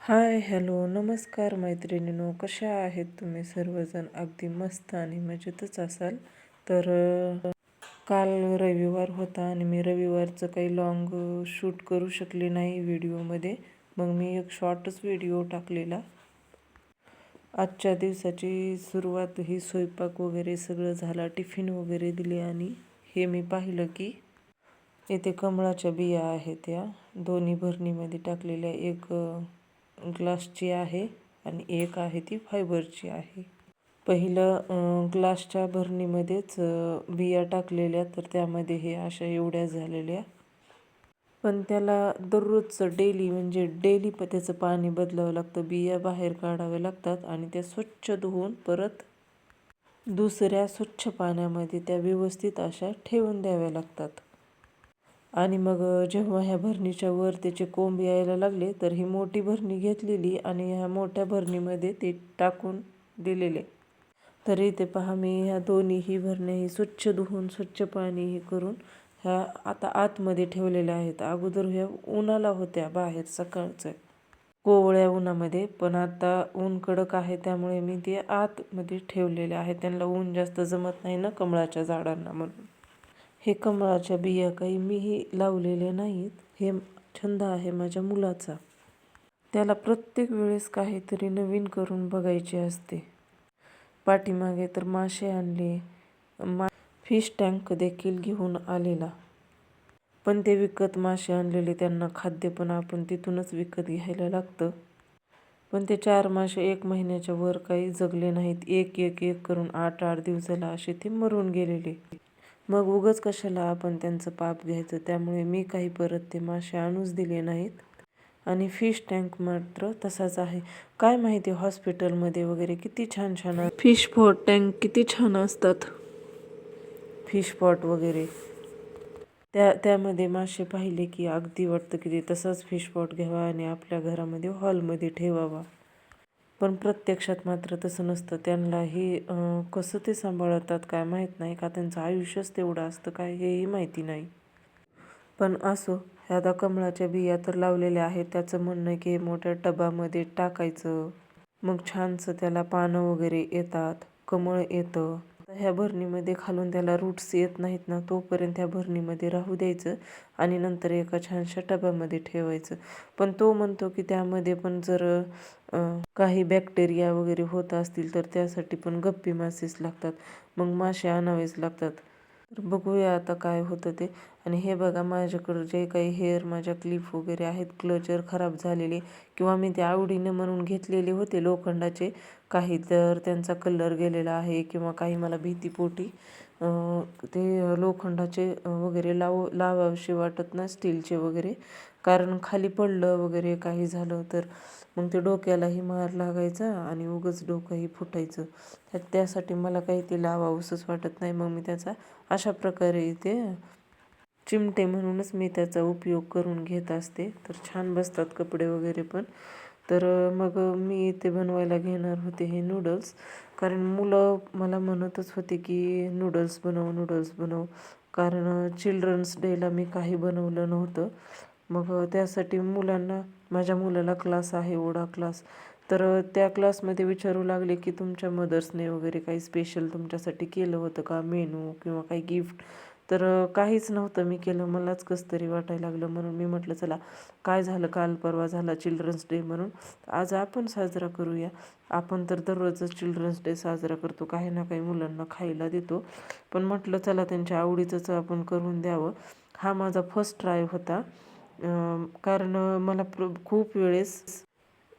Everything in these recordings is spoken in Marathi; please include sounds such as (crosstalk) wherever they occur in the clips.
हाय हॅलो नमस्कार मैत्रिणीनो कशा आहेत तुम्ही सर्वजण? अगदी मस्त आणि मजेतच असाल? तर काल रविवार होता आणि मी रविवारचं काही लॉंग शूट करू शकले नाही व्हिडिओमध्ये. मग मी एक शॉर्टच व्हिडिओ टाकलेला. आजच्या दिवसाची सुरुवात ही स्वयंपाक वगैरे सगळं झाला टिफिन वगैरे दिले आणि हे मी पाहिलं की येथे कमळाच्या बिया आहेत या दोन्ही भरणीमध्ये टाकलेल्या एक ग्लासची आहे आणि एक आहे ती फायबरची आहे. पहिलं ग्लासच्या भरणीमध्येच बिया टाकलेल्या तर त्यामध्ये हे अशा एवढ्या झालेल्या. पण त्याला दररोजचं डेली म्हणजे डेली प त्याचं पाणी बदलावं लागतं बिया बाहेर काढाव्या लागतात आणि त्या स्वच्छ धुवून परत दुसऱ्या स्वच्छ पाण्यामध्ये त्या व्यवस्थित अशा ठेवून द्याव्या लागतात. आणि मग जेव्हा ह्या भरणीच्या वर त्याचे कोंब यायला लागले तर ही मोठी भरणी घेतलेली आणि ह्या मोठ्या भरणीमध्ये ते टाकून दिलेले. तर इथे पहा मी ह्या दोन्हीही भरण्या ही स्वच्छ धुवून स्वच्छ पाणी हे करून ह्या आता आतमध्ये ठेवलेल्या आहेत. अगोदर ह्या उन्हाला होत्या बाहेर सकाळचं कोवळ्या उन्हामध्ये पण आता ऊन कडक आहे त्यामुळे मी ते आतमध्ये ठेवलेले आहे. त्यांना ऊन जास्त जमत नाही ना कमळाच्या झाडांना म्हणून. हे कमळाच्या बिया काही मीही लावलेल्या नाहीत. हे छंद आहे माझ्या मुलाचा. त्याला प्रत्येक वेळेस काहीतरी नवीन करून बघायचे असते. पाठीमागे तर मासे आणले. मा फिश टँक देखील घेऊन आलेला. पण ते विकत मासे आणलेले त्यांना खाद्य पण आपण तिथूनच विकत घ्यायला लागतं. पण ते चार मासे एक महिन्याच्या वर काही जगले नाहीत. एक एक एक करून आठ आठ दिवसाला असे ते मरून गेलेले. मग उगच कशाला आपण त्यांचं पाप घ्यायचं? त्यामुळे मी काही परत ते मासे आणूच दिले नाहीत. आणि फिश टँक मात्र तसाच आहे. काय माहिती हॉस्पिटलमध्ये वगैरे किती छान छान फिश पॉट टँक किती छान असतात. फिश पॉट वगैरे. त्या त्यामध्ये मासे पाहिले की अगदी वाटतं की ते तसाच फिश पॉट घ्यावा आणि आपल्या घरामध्ये हॉलमध्ये ठेवावा. पण प्रत्यक्षात मात्र तसं नसतं. त्यांनाही कसं ते सांभाळतात काय माहीत नाही. का त्यांचं आयुष्यच तेवढं असतं काय हेही माहिती नाही. पण असो ह्या आता कमळाच्या बिया तर लावलेल्या आहेत. त्याचं म्हणणं आहे की हे मोठ्या टबामध्ये टाकायचं. मग छानसं त्याला पानं वगैरे येतात. कमळ येतं. आता ह्या भरणीमध्ये खालून त्याला रूट्स येत नाहीत ना तोपर्यंत ह्या भरणीमध्ये राहू द्यायचं आणि नंतर एका छानशा टब्यामध्ये ठेवायचं. पण तो म्हणतो की त्यामध्ये पण जर काही बॅक्टेरिया वगैरे होत असतील तर त्यासाठी पण गप्पी मासेच लागतात. मग मासे आणावेच लागतात. तर बघूया आता काय होतं ते. आणि हे बघा माझ्याकडं जे काही हेअर माझ्या क्लिप वगैरे आहेत क्लचर खराब झालेले किंवा मी ते आवडीनं म्हणून घेतलेले होते लोखंडाचे काही तर त्यांचा कलर गेलेला आहे किंवा काही मला भीतीपोटी ते लोखंडाचे वगैरे लाव लावावेसे वाटत ना स्टीलचे वगैरे. कारण खाली पडलं वगैरे काही झालं तर मग ते डोक्यालाही मार लागायचा आणि उगच डोकंही फुटायचं. तर त्यासाठी मला काही ते लावावंसंच वाटत नाही. मग मी त्याचा अशा प्रकारे ते चिमटे म्हणूनच मी त्याचा उपयोग करून घेत असते. तर छान बसतात कपडे वगैरे पण. तर मग मी इथे बनवायला घेणार होते हे नूडल्स कारण मुलं मला म्हणतच होते की नूडल्स बनव नूडल्स बनव. कारण चिल्ड्रन्स डेला मी काही बनवलं नव्हतं. मग त्यासाठी मुलांना माझ्या मुलाला क्लास आहे ओढा क्लास तर त्या क्लासमध्ये विचारू लागले की तुमच्या मदर्सने वगैरे काही स्पेशल तुमच्यासाठी केलं होतं का? मेनू किंवा काही गिफ्ट तर काहीच नव्हतं मी केलं. मलाच कसं तरी वाटायला लागलं म्हणून मी म्हटलं चला काय झालं? काल परवा झाला चिल्ड्रन्स डे म्हणून. आज आपण साजरा करूया. आपण तर दररोजच चिल्ड्रन्स डे साजरा करतो. काही ना काही मुलांना खायला देतो. पण म्हटलं चला त्यांच्या आवडीचंच आपण करून द्यावं. हा माझा फर्स्ट ट्राय होता. कारण मला प्र खूप वेळेस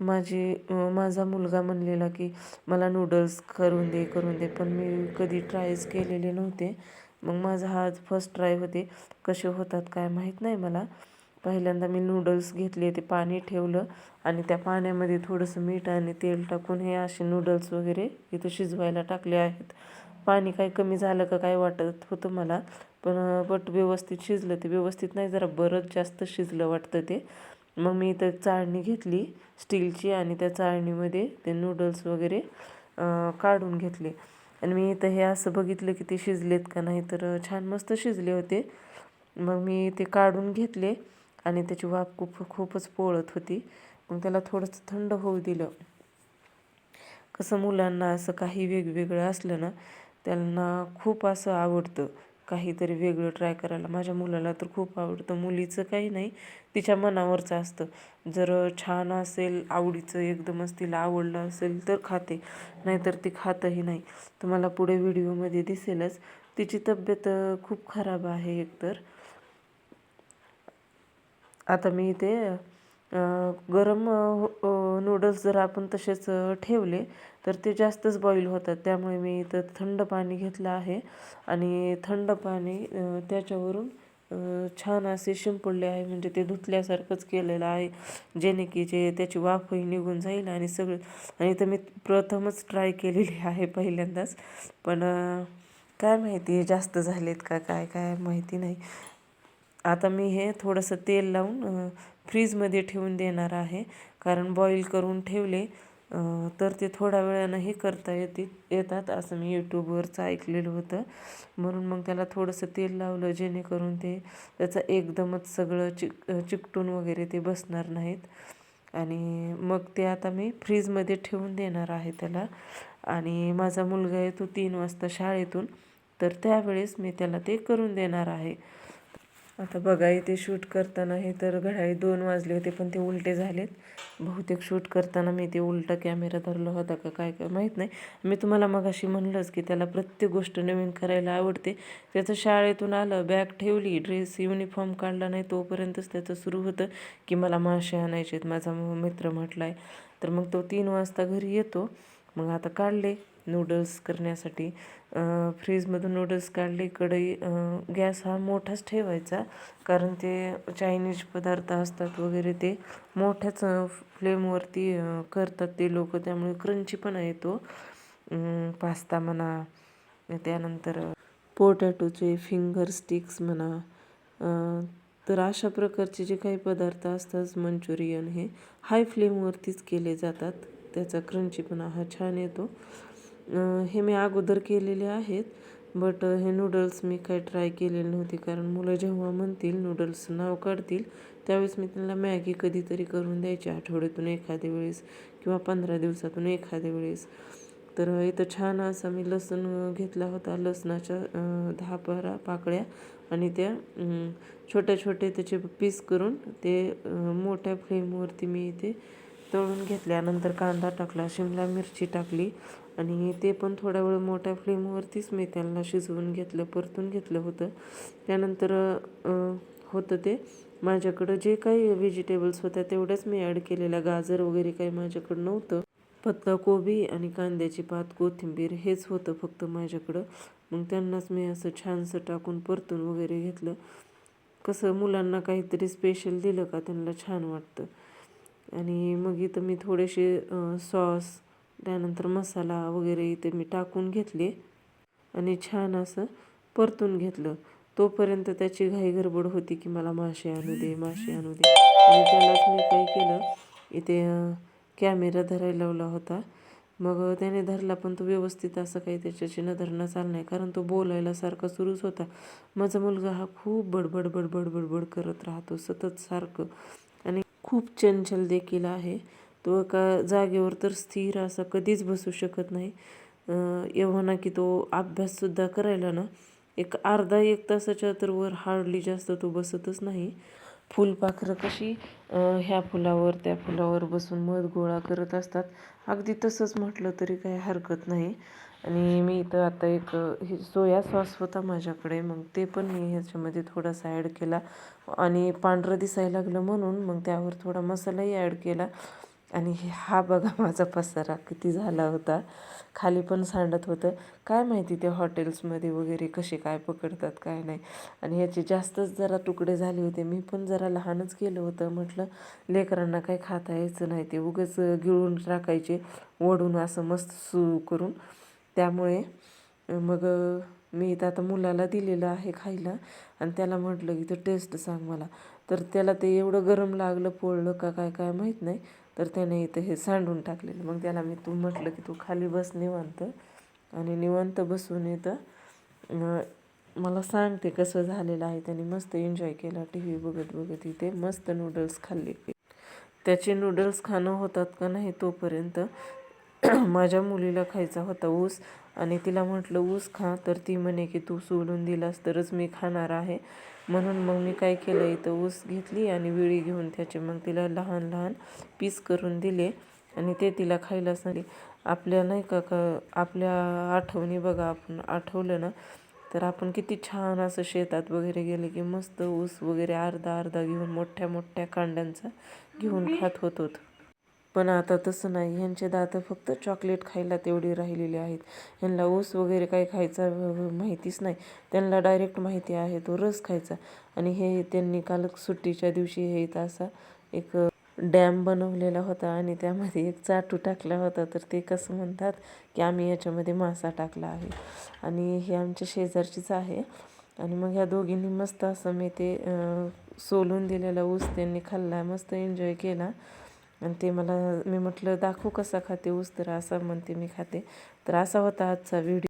माझी माझा मुलगा म्हणलेला की मला नूडल्स करून दे करून दे. पण मी कधी ट्रायच केलेले नव्हते. मग माझा हा फर्स्ट ट्राय होते. कसे होतात काय माहीत नाही मला. पहिल्यांदा मी नूडल्स घेतले ते पाणी ठेवलं आणि त्या पाण्यामध्ये थोडंसं मीठ आणि तेल टाकून हे असे नूडल्स वगैरे इथं शिजवायला टाकले आहेत. पाणी काही कमी झालं का काय वाटत होतं मला पण बट व्यवस्थित शिजलं. ते व्यवस्थित नाही जरा बरंच जास्त शिजलं वाटतं ते. मग मी इथं चाळणी घेतली स्टीलची आणि त्या चाळणीमध्ये ते नूडल्स वगैरे काढून घेतले. आणि मी इथं हे असं बघितलं की ते शिजलेत का नाही तर छान मस्त शिजले होते. मग मी ते काढून घेतले आणि त्याची वाफ खूप खूपच पोळत होती. मग त्याला थोडंसं थंड होऊ दिलं. कसं मुलांना असं काही वेगवेगळं असलं ना त्यांना खूप असं आवडतं. काहीतरी वेगळं ट्राय करायला. माझ्या मुलाला तर खूप आवडतं. मुलीचं काही नाही तिच्या मनावरचं असतं. जर छान असेल आवडीचं एकदमच तिला आवडलं असेल तर खाते. नाहीतर ती खातही नाही. तुम्हाला पुढे व्हिडिओमध्ये दिसेलच. तिची तब्येत खूप खराब आहे एकतर. आता मी इथे गरम नूडल्स जर आपण तसेच ठेवले तर ते जास्तच बॉईल होतात. त्यामुळे मी इथं थंड पाणी घेतलं आहे. आणि थंड पाणी त्याच्यावरून छान असे शिंपडले आहे. म्हणजे ते धुतल्यासारखंच केलेलं आहे. जेणे की जे त्याची वाफही निघून जाईल आणि सगळं आणि तर मी प्रथमच ट्राय केलेली आहे पहिल्यांदाच. पण काय माहिती जास्त झालेत का काय काय माहिती नाही. आता मी हे थोडंसं तेल लावून फ्रीजमध्ये ठेवून देणार आहे. कारण बॉईल करून ठेवले तर ते थोड्या वेळानं हे करता येते येतात असं मी यूट्यूबवरचं ऐकलेलं होतं. म्हणून मग त्याला थोडंसं तेल लावलं जेणेकरून ते त्याचं एकदमच सगळं चिक चिकटून वगैरे ते बसणार नाहीत. आणि मग ते आता मी फ्रीजमध्ये ठेवून देणार आहे त्याला. आणि माझा मुलगा येतो तीन वाजता शाळेतून तर त्यावेळेस मी त्याला ते करून देणार आहे. आता बघा इथे शूट करताना हे तर घड्याळी दोन वाजले होते पण ते उलटे झालेत. बहुतेक शूट करताना मी ते उलटा कॅमेरा धरला होता का काय काय माहीत नाही. मी तुम्हाला मगाशी म्हणलंच की त्याला प्रत्येक गोष्ट नवीन करायला आवडते. त्याचं शाळेतून आलं बॅग ठेवली ड्रेस युनिफॉर्म काढला नाही तोपर्यंतच त्याचं सुरू होतं की मला मासे आणायचे आहेत. माझा मित्र म्हटला आहे तर मग तो तीन वाजता घरी येतो. मग आता काढले नूडल्स करण्यासाठी. फ्रीजमधून नूडल्स काढले कढई गॅस हा मोठाच ठेवायचा. कारण ते चायनीज पदार्थ असतात वगैरे ते मोठ्याच फ्लेमवरती करतात ते लोक. त्यामुळे क्रंचीपणा येतो पास्ता म्हणा त्यानंतर पोटॅटोचे फिंगर स्टिक्स म्हणा तर अशा प्रकारचे जे काही पदार्थ असतात मंचुरियन हे हाय फ्लेमवरतीच केले जातात. त्याचा क्रंचीपणा हा छान येतो. हे मी अगोदर केलेले आहेत बट हे नूडल्स मी काही ट्राय केलेले नव्हते कारण मुलं जेव्हा म्हणतील नूडल्स नाव काढतील त्यावेळेस मी त्यांना मॅगी कधीतरी करून द्यायची आठवड्यातून एखाद्या वेळेस किंवा पंधरा दिवसातून एखाद्या वेळेस. तर इथं छान असा मी लसूण घेतला होता लसणाच्या दहा बारा पाकळ्या आणि त्या छोट्या छोटे त्याचे पीस करून ते मोठ्या फ्लेमवरती मी इथे तळून घेतल्यानंतर कांदा टाकला शिमला मिरची टाकली आणि ते पण थोडा वेळ मोठ्या फ्लेमवरतीच मी त्यांना शिजवून घेतलं परतून घेतलं होतं. त्यानंतर होतं ते. माझ्याकडं जे काही व्हेजिटेबल्स होत्या तेवढ्याच मी ॲड केलेल्या. गाजर वगैरे काही माझ्याकडं नव्हतं. पत्ता कोबी आणि कांद्याची पात कोथिंबीर हेच होतं फक्त माझ्याकडं. मग त्यांनाच मी असं छानसं टाकून परतून वगैरे घेतलं. कसं मुलांना काहीतरी स्पेशल दिलं का त्यांना छान वाटतं. आणि मग इथं मी थोडेसे सॉस त्यानंतर मसाला वगैरे इथे मी टाकून घेतले आणि छान असं परतून घेतलं. तोपर्यंत त्याची घाई गडबड होती की मला मासे आणू दे मासे आणू दे. आणि त्यालाच मी काय केलं इथे कॅमेरा धरायला लावला होता. मग त्याने धरला पण तो व्यवस्थित असं काही त्याच्याशी न धरणं चाललं नाही कारण तो बोलायला सारखा सुरूच होता. माझा मुलगा हा खूप बडबड बडबड बडबड करत राहतो सतत सारखं. आणि खूप चंचल देखील आहे. तो एका जागेवर तर स्थिर असा कधीच बसू शकत नाही. एव्हाना एव्हा ना की तो अभ्याससुद्धा करायला ना एक अर्धा एक तासाच्या तर वर हार्डली जास्त तो बसतच नाही. फुलपाखरं कशी ह्या फुलावर त्या फुलावर बसून मध गोळा करत असतात. अगदी तसंच म्हटलं तरी काही हरकत नाही. आणि मी इथं आता एक हे सोया सॉस होता माझ्याकडे मग ते पण मी ह्याच्यामध्ये थोडासा ॲड केला. आणि पांढरं दिसायला लागलं म्हणून मग त्यावर थोडा मसालाही ॲड केला. आणि हे- हा बघा माझा पसारा किती झाला होता. खाली पण सांडत होतं. काय माहिती ते हॉटेल्समध्ये वगैरे कसे काय पकडतात काय नाही. आणि ह्याचे जास्तच जरा तुकडे झाले होते. मी पण जरा लहानच केलं होतं. म्हटलं लेकरांना काही खाता यायचं नाही. ते उगंच गिळून टाकायचे ओढून असं मस्त सू करून. त्यामुळे मग मी इथं आता मुलाला दिलेलं आहे खायला. आणि त्याला म्हटलं की तर टेस्ट सांग मला. तर त्याला ते एवढं गरम लागलं पोळलं का काय काय माहीत नाही. तर त्याने इथं हे सांडून टाकलेलं. मग त्याला मी तू म्हटलं की तू खाली बस निवांत. आणि निवांत बसून इथं मला सांगते कसं झालेलं आहे. त्याने मस्त एन्जॉय केला. टी व्ही बघत बघत इथे मस्त नूडल्स खाल्ले. त्याचे नूडल्स खाणं होतात का नाही तोपर्यंत (clears throat) माझ्या मुलीला खायचा होता ऊस आणि तिला म्हटलं ऊस खा. तर ती म्हणे की तू सोडून दिलास तरच मी खाणार आहे. म्हणून मग मी काय केलं इथं ऊस घेतली आणि विळी घेऊन त्याचे मग तिला लहान लहान पीस करून दिले आणि ते तिला खायला सांगले आपल्या नाही का का आपल्या आठवणी बघा आपण आठवलं ना तर आपण किती छान असं शेतात वगैरे गेले की मस्त ऊस वगैरे अर्धा अर्धा घेऊन मोठ्या मोठ्या कांड्यांचा घेऊन खात होतो पण आता तसं नाही. ह्यांचे दात फक्त चॉकलेट खायला तेवढी राहिलेली आहेत. ह्यांना ऊस वगैरे काही खायचा माहितीच नाही. त्यांना डायरेक्ट माहिती आहे तो रस खायचा. आणि हे त्यांनी काल सुट्टीच्या दिवशी हे इथं असा एक डॅम बनवलेला होता आणि त्यामध्ये एक चाटू टाकला होता. तर ते कसं म्हणतात की आम्ही याच्यामध्ये मासा टाकला आहे. आणि हे आमच्या शेजारचीच आहे. आणि मग ह्या दोघींनी मस्त असं मी ते सोलून दिलेला ऊस त्यांनी खाल्ला. मस्त एन्जॉय केला. आणि ते मला मी म्हटलं दाखवू कसा खाते ऊस तर असा म्हणते मी खाते. तर असा होता आजचा व्हिडिओ